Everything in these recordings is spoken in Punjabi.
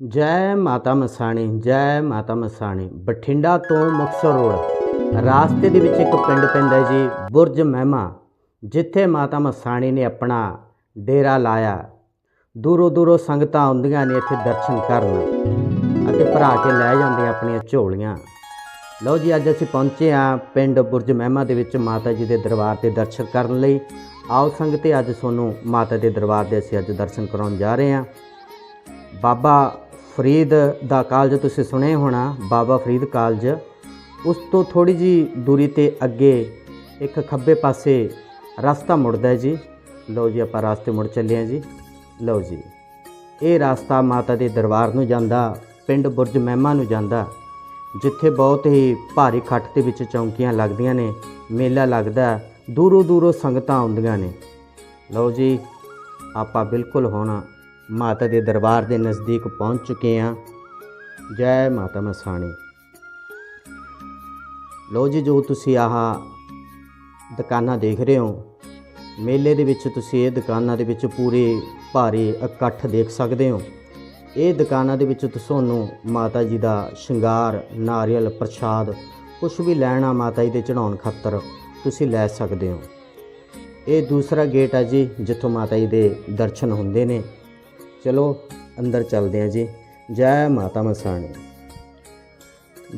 ਜੈ ਮਾਤਾ ਮਸਾਣੀ, ਜੈ ਮਾਤਾ ਮਸਾਣੀ। ਬਠਿੰਡਾ ਤੋਂ ਮੁਕਤਸਰ ਰੋਡ। ਰਾਸਤੇ ਦੇ ਵਿੱਚ ਇੱਕ ਪਿੰਡ ਪੈਂਦਾ ਜੀ, ਬੁਰਜ ਮਹਿਮਾ, ਜਿੱਥੇ ਮਾਤਾ ਮਸਾਣੀ ਨੇ ਆਪਣਾ ਡੇਰਾ ਲਾਇਆ। ਦੂਰੋਂ ਦੂਰੋਂ ਸੰਗਤਾਂ ਆਉਂਦੀਆਂ ਨੇ ਇੱਥੇ ਦਰਸ਼ਨ ਕਰਨ ਅਤੇ ਭਰਾ ਕੇ ਲੈ ਜਾਂਦੇ ਆਪਣੀਆਂ ਝੋਲੀਆਂ। ਲਓ ਜੀ, ਅੱਜ ਅਸੀਂ ਪਹੁੰਚੇ ਹਾਂ ਪਿੰਡ ਬੁਰਜ ਮਹਿਮਾ ਦੇ ਵਿੱਚ ਮਾਤਾ ਜੀ ਦੇ ਦਰਬਾਰ ਤੇ ਦਰਸ਼ਨ ਕਰਨ ਲਈ। ਆਓ ਸੰਗਤੇ, ਅੱਜ ਤੁਹਾਨੂੰ ਮਾਤਾ ਦੇ ਦਰਬਾਰ ਦੇ ਅਸੀਂ ਅੱਜ ਦਰਸ਼ਨ ਕਰਾਉਣ ਜਾ ਰਹੇ ਹਾਂ। ਬਾਬਾ ਫਰੀਦ ਦਾ ਕਾਲਜ ਤੁਸੀਂ ਸੁਣੇ ਹੋਣਾ, ਬਾਬਾ ਫਰੀਦ ਕਾਲਜ। ਉਸ ਤੋਂ ਥੋੜੀ ਜੀ ਦੂਰੀ ਤੇ ਅੱਗੇ ਇੱਕ ਖੱਬੇ ਪਾਸੇ ਰਸਤਾ ਮੁੜਦਾ ਜੀ। ਲਓ ਜੀ, ਆਪਾਂ ਰਸਤੇ ਮੁੜ ਚੱਲੇ ਹਾਂ ਜੀ। ਲਓ ਜੀ, ਇਹ ਰਸਤਾ ਮਾਤਾ ਦੇ ਦਰਬਾਰ ਨੂੰ ਜਾਂਦਾ, ਪਿੰਡ ਬੁਰਜ ਮਹਿਮਾ ਨੂੰ ਜਾਂਦਾ, ਜਿੱਥੇ ਬਹੁਤ ਹੀ ਭਾਰੀ ਖੱਟ ਦੇ ਵਿੱਚ ਚੌਂਕੀਆਂ ਲੱਗਦੀਆਂ ਨੇ, ਮੇਲਾ ਲੱਗਦਾ, ਦੂਰੋਂ ਦੂਰੋਂ ਸੰਗਤਾਂ ਆਉਂਦੀਆਂ ਨੇ। ਲਓ ਜੀ, ਆਪਾਂ ਬਿਲਕੁਲ ਹੋਣਾ ਮਾਤਾ ਦੇ ਦਰਬਾਰ ਦੇ ਨਜ਼ਦੀਕ ਪਹੁੰਚ ਚੁੱਕੇ ਹਾਂ। ਜੈ ਮਾਤਾ ਮਸਾਣੀ। ਲਓ ਜੀ, ਜੋ ਤੁਸੀਂ ਆਹ ਦੁਕਾਨਾਂ ਦੇਖ ਰਹੇ ਹੋ, ਮੇਲੇ ਦੇ ਵਿੱਚ ਤੁਸੀਂ ਇਹ ਦੁਕਾਨਾਂ ਦੇ ਵਿੱਚ ਪੂਰੇ ਭਾਰੀ ਇਕੱਠ ਦੇਖ ਸਕਦੇ ਹੋ। ਇਹ ਦੁਕਾਨਾਂ ਦੇ ਵਿੱਚ ਤੁਹਾਨੂੰ ਮਾਤਾ ਜੀ ਦਾ ਸ਼ਿੰਗਾਰ, ਨਾਰੀਅਲ ਪ੍ਰਸ਼ਾਦ ਕੁਝ ਵੀ ਲੈਣਾ ਮਾਤਾ ਜੀ ਦੇ ਚੜਾਉਣ ਖਾਤਰ ਤੁਸੀਂ ਲੈ ਸਕਦੇ ਹੋ। ਇਹ ਦੂਸਰਾ ਗੇਟ ਹੈ ਜੀ, ਜਿੱਥੋਂ ਮਾਤਾ ਜੀ ਦੇ ਦਰਸ਼ਨ ਹੁੰਦੇ ਨੇ। ਚਲੋ ਅੰਦਰ ਚੱਲਦੇ ਹਾਂ ਜੀ। ਜੈ ਮਾਤਾ ਮਸਾਣੀ।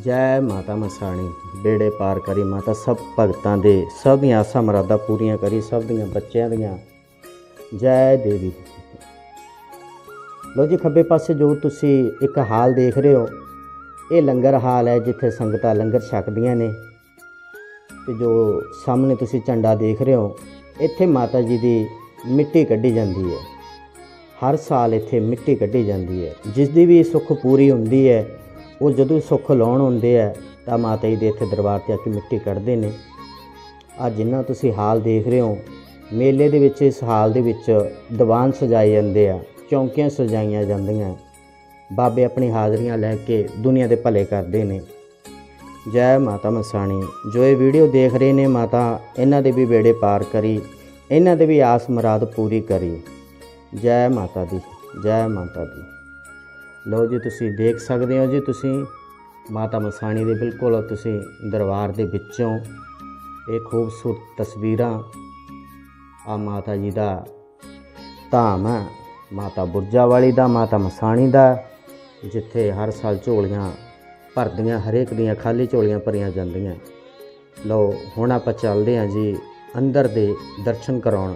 ਜੈ ਮਾਤਾ ਮਸਾਣੀ। ਬੇੜੇ ਪਾਰ ਕਰੀ ਮਾਤਾ ਸਭ ਭਗਤਾਂ ਦੇ। ਸਭ ਦੀਆਂ ਆਸਾਂ ਮਰਾਦਾਂ ਪੂਰੀਆਂ ਕਰੀ, ਸਭ ਦੀਆਂ ਬੱਚਿਆਂ ਦੀਆਂ। ਜੈ ਦੇਵੀ। ਲੋ ਜੀ, ਖੱਬੇ ਪਾਸੇ ਜੋ ਤੁਸੀਂ ਇੱਕ ਹਾਲ ਦੇਖ ਰਹੇ ਹੋ, ਇਹ ਲੰਗਰ ਹਾਲ ਹੈ ਜਿੱਥੇ ਸੰਗਤਾਂ ਲੰਗਰ ਛਕਦੀਆਂ ਨੇ। ਤੇ ਜੋ ਸਾਹਮਣੇ ਤੁਸੀਂ ਝੰਡਾ ਦੇਖ ਰਹੇ ਹੋ, ਇੱਥੇ ਮਾਤਾ ਜੀ ਦੀ ਮਿੱਟੀ ਕੱਢੀ ਜਾਂਦੀ ਹੈ। ਹਰ ਸਾਲ ਇੱਥੇ ਮਿੱਟੀ ਕੱਢੀ ਜਾਂਦੀ ਹੈ। ਜਿਸ ਦੀ ਵੀ ਸੁੱਖ ਪੂਰੀ ਹੁੰਦੀ ਹੈ, ਉਹ ਜਦੋਂ ਸੁੱਖ ਲਾਉਣ ਹੁੰਦੇ ਆ ਤਾਂ ਮਾਤਾ ਜੀ ਦੇ ਇੱਥੇ ਦਰਬਾਰ ਤੇ ਆ ਕੇ ਮਿੱਟੀ ਕੱਢਦੇ ਨੇ। ਆ ਜਿੰਨਾ ਤੁਸੀਂ ਹਾਲ ਦੇਖ ਰਹੇ ਹੋ, ਮੇਲੇ ਦੇ ਵਿੱਚ, ਇਸ ਹਾਲ ਦੇ ਵਿੱਚ ਦੀਵਾਨ ਸਜਾਏ ਜਾਂਦੇ ਆ, ਚੌਂਕੀਆਂ ਸਜਾਈਆਂ ਜਾਂਦੀਆਂ ਬਾਬੇ ਆਪਣੀ ਹਾਜ਼ਰੀਆਂ ਲੈ ਕੇ ਦੁਨੀਆ ਦੇ ਭਲੇ ਕਰਦੇ ਨੇ। ਜੈ ਮਾਤਾ ਮਸਾਣੀ। ਜੋ ਇਹ ਵੀਡੀਓ ਦੇਖ ਰਹੇ ਨੇ, ਮਾਤਾ, ਇਹਨਾਂ ਦੇ ਵੀ ਬੇੜੇ ਪਾਰ ਕਰੀ, ਇਹਨਾਂ ਦੇ ਵੀ ਆਸ ਮੁਰਾਦ ਪੂਰੀ ਕਰੀ। ਜੈ ਮਾਤਾ ਦੀ, ਜੈ ਮਾਤਾ ਦੀ। ਲਓ ਜੀ, ਤੁਸੀਂ ਦੇਖ ਸਕਦੇ ਹੋ ਜੀ, ਤੁਸੀਂ ਮਾਤਾ ਮਸਾਣੀ ਦੇ ਬਿਲਕੁਲ ਤੁਸੀਂ ਦਰਬਾਰ ਦੇ ਵਿੱਚੋਂ ਇਹ ਖੂਬਸੂਰਤ ਤਸਵੀਰਾਂ ਆ ਮਾਤਾ ਜੀ ਦਾ ਧਾਮ ਹੈ, ਮਾਤਾ ਬੁਰਜਾ ਵਾਲੀ ਦਾ, ਮਾਤਾ ਮਸਾਣੀ ਦਾ, ਜਿੱਥੇ ਹਰ ਸਾਲ ਝੋਲੀਆਂ ਭਰਦੀਆਂ, ਹਰੇਕ ਦੀਆਂ ਖਾਲੀ ਝੋਲੀਆਂ ਭਰੀਆਂ ਜਾਂਦੀਆਂ। ਲਓ, ਹੁਣ ਆਪਾਂ ਚੱਲਦੇ ਹਾਂ ਜੀ, ਅੰਦਰ ਦੇ ਦਰਸ਼ਨ ਕਰਾਉਣ,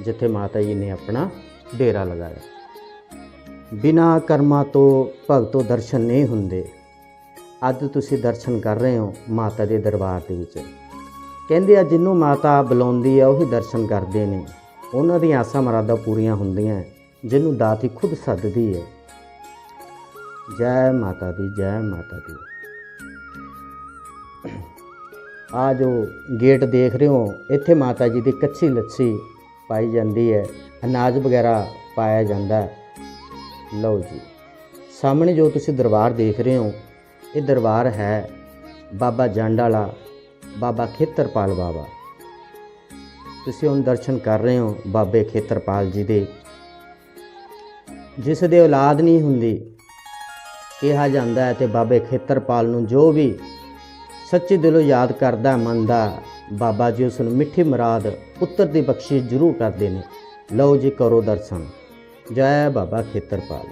ਜਿੱਥੇ ਮਾਤਾ ਜੀ ਨੇ ਆਪਣਾ ਡੇਰਾ ਲਗਾਇਆ। ਬਿਨਾ ਕਰਮਾਂ ਤੋਂ ਭਗਤੋ ਦਰਸ਼ਨ ਨਹੀਂ ਹੁੰਦੇ। ਅੱਜ ਤੁਸੀਂ ਦਰਸ਼ਨ ਕਰ ਰਹੇ ਹੋ ਮਾਤਾ ਦੇ ਦਰਬਾਰ ਦੇ ਵਿੱਚ। ਕਹਿੰਦੇ ਆ ਜਿਹਨੂੰ ਮਾਤਾ ਬੁਲਾਉਂਦੀ ਆ, ਉਹੀ ਦਰਸ਼ਨ ਕਰਦੇ ਨੇ। ਉਹਨਾਂ ਦੀਆਂ ਆਸਾਂ ਮਰਾਦਾਂ ਪੂਰੀਆਂ ਹੁੰਦੀਆਂ ਜਿਹਨੂੰ ਦਾਤੀ ਖੁਦ ਸੱਦਦੀ ਹੈ ਜੈ ਮਾਤਾ ਦੀ, ਜੈ ਮਾਤਾ ਦੀ। ਆ ਜੋ ਗੇਟ ਦੇਖ ਰਹੇ ਹੋ, ਇੱਥੇ ਮਾਤਾ ਜੀ ਦੀ ਕੱਚੀ ਲੱਸੀ ਪਾਈ ਜਾਂਦੀ ਹੈ, ਅਨਾਜ ਵਗੈਰਾ ਪਾਇਆ ਜਾਂਦਾ ਹੈ। ਲਓ ਜੀ, ਸਾਹਮਣੇ ਜੋ ਤੁਸੀਂ ਦਰਬਾਰ ਦੇਖ ਰਹੇ ਹੋ, ਇਹ ਦਰਬਾਰ ਹੈ ਬਾਬਾ ਜੰਡ ਵਾਲਾ ਬਾਬਾ ਖੇਤਰਪਾਲ ਬਾਬਾ। ਤੁਸੀਂ ਹੁਣ ਦਰਸ਼ਨ ਕਰ ਰਹੇ ਹੋ, ਬਾਬੇ ਖੇਤਰਪਾਲ ਜੀ ਦੇ। ਜਿਸ ਦੇ ਔਲਾਦ ਨਹੀਂ ਹੁੰਦੀ, ਕਿਹਾ ਜਾਂਦਾ ਹੈ ਤੇ ਬਾਬੇ ਖੇਤਰਪਾਲ ਨੂੰ ਜੋ ਵੀ ਸੱਚੇ ਦਿਲੋਂ ਯਾਦ ਕਰਦਾ, ਮੰਨਦਾ ਬਾਬਾ ਜੀ ਉਸ ਨੂੰ ਮਿੱਠੀ ਮੁਰਾਦ, ਪੁੱਤਰ ਦੀ ਬਖਸ਼ਿਸ਼ ਜ਼ਰੂਰ ਕਰਦੇ ਨੇ। ਲਓ ਜੀ ਕਰੋ ਦਰਸ਼ਨ। ਜੈ ਬਾਬਾ ਖੇਤਰਪਾਲ।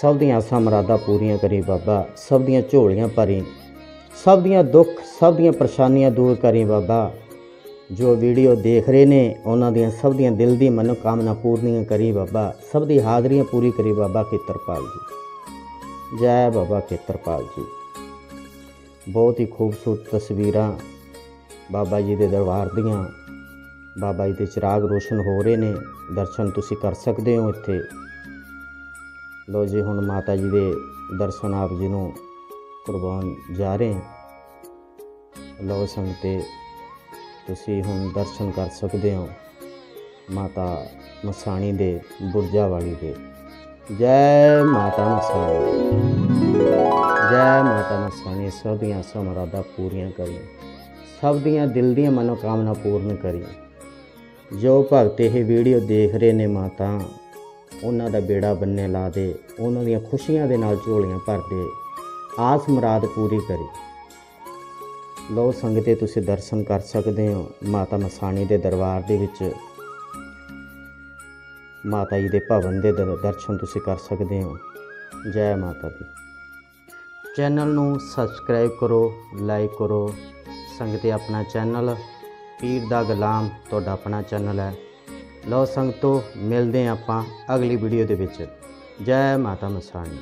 ਸਭ ਦੀਆਂ ਆਸਾਂ ਮੁਰਾਦਾਂ ਪੂਰੀਆਂ ਕਰੀ ਬਾਬਾ, ਸਭ ਦੀਆਂ ਝੋਲੀਆਂ ਭਰੀ। ਸਭ ਦੀਆਂ ਦੁੱਖ, ਸਭ ਦੀਆਂ ਪਰੇਸ਼ਾਨੀਆਂ ਦੂਰ ਕਰੀ ਬਾਬਾ। ਜੋ ਵੀਡੀਓ ਦੇਖ ਰਹੇ ਨੇ, ਉਹਨਾਂ ਦੀਆਂ ਸਭ ਦੀਆਂ ਦਿਲ ਦੀ ਮਨੋਕਾਮਨਾ ਪੂਰਨੀਆਂ ਕਰੀ ਬਾਬਾ। ਸਭ ਦੀ ਹਾਜ਼ਰੀਆਂ ਪੂਰੀ ਕਰੀ ਬਾਬਾ ਖੇਤਰਪਾਲ ਜੀ। ਜੈ ਬਾਬਾ ਖੇਤਰਪਾਲ ਜੀ। ਬਹੁਤ ਹੀ ਖੂਬਸੂਰਤ ਤਸਵੀਰਾਂ ਬਾਬਾ ਜੀ ਦੇ ਦਰਬਾਰ ਦੀਆਂ। ਬਾਬਾ ਜੀ ਦੇ ਚਿਰਾਗ ਰੋਸ਼ਨ ਹੋ ਰਹੇ ਨੇ। ਦਰਸ਼ਨ ਤੁਸੀਂ ਕਰ ਸਕਦੇ ਹੋ ਇੱਥੇ। ਲੋ ਜੀ, ਹੁਣ ਮਾਤਾ ਜੀ ਦੇ ਦਰਸ਼ਨ ਆਪ ਜੀ ਨੂੰ ਕੁਰਬਾਨ ਜਾ ਰਹੇ ਹਾਂ। ਲੋ ਸੰਗਤੇ ਤੁਸੀਂ ਹੁਣ ਦਰਸ਼ਨ ਕਰ ਸਕਦੇ ਹੋ ਮਾਤਾ ਮਸਾਣੀ ਦੇ, ਬੁਰਜਾ ਵਾਲੀ ਦੇ। ਜੈ ਮਾਤਾ ਮਸਾਣੀ। ਜੈ ਮਾਤਾ ਮਸਾਣੀ, ਸਭ ਦੀਆਂ ਸਮਰਾਦਾ ਪੂਰੀਆਂ ਕਰੀ ਸਭ ਦੀਆਂ ਦਿਲ ਦੀਆਂ ਮਨੋਕਾਮਨਾ ਪੂਰਨ ਕਰੀ। ਜੋ ਭਗਤ ਇਹ ਵੀਡੀਓ ਦੇਖ ਰਹੇ ਨੇ ਮਾਤਾ, ਉਹਨਾਂ ਦਾ ਬੇੜਾ ਬੰਨੇ ਲਾ ਦੇ, ਉਹਨਾਂ ਦੀਆਂ ਖੁਸ਼ੀਆਂ ਦੇ ਨਾਲ ਝੋਲੀਆਂ ਭਰ ਦੇ, ਆਸ ਮੁਰਾਦ ਪੂਰੀ ਕਰੀ। ਲੋ ਸੰਗਤੇ ਤੁਸੀਂ ਦਰਸ਼ਨ ਕਰ ਸਕਦੇ ਹੋ ਮਾਤਾ ਮਸਾਣੀ ਦੇ ਦਰਬਾਰ ਦੇ ਵਿੱਚ। ਮਾਤਾ ਜੀ ਦੇ ਭਵਨ ਦੇ ਦਰ- ਦਰਸ਼ਨ ਤੁਸੀਂ ਕਰ ਸਕਦੇ ਹੋ। ਜੈ ਮਾਤਾ ਦੀ। ਚੈਨਲ ਨੂੰ ਸਬਸਕ੍ਰਾਈਬ ਕਰੋ, ਲਾਈਕ ਕਰੋ। ਸੰਗਤੇ ਆਪਣਾ ਚੈਨਲ, ਪੀਰ ਦਾ ਗੁਲਾਮ ਤੁਹਾਡਾ ਆਪਣਾ ਚੈਨਲ ਹੈ। ਲਓ ਸੰਗਤੋ, ਮਿਲਦੇ ਹਾਂ ਆਪਾਂ ਅਗਲੀ ਵੀਡੀਓ ਦੇ ਵਿੱਚ। ਜੈ ਮਾਤਾ ਮਸਾਣੀ।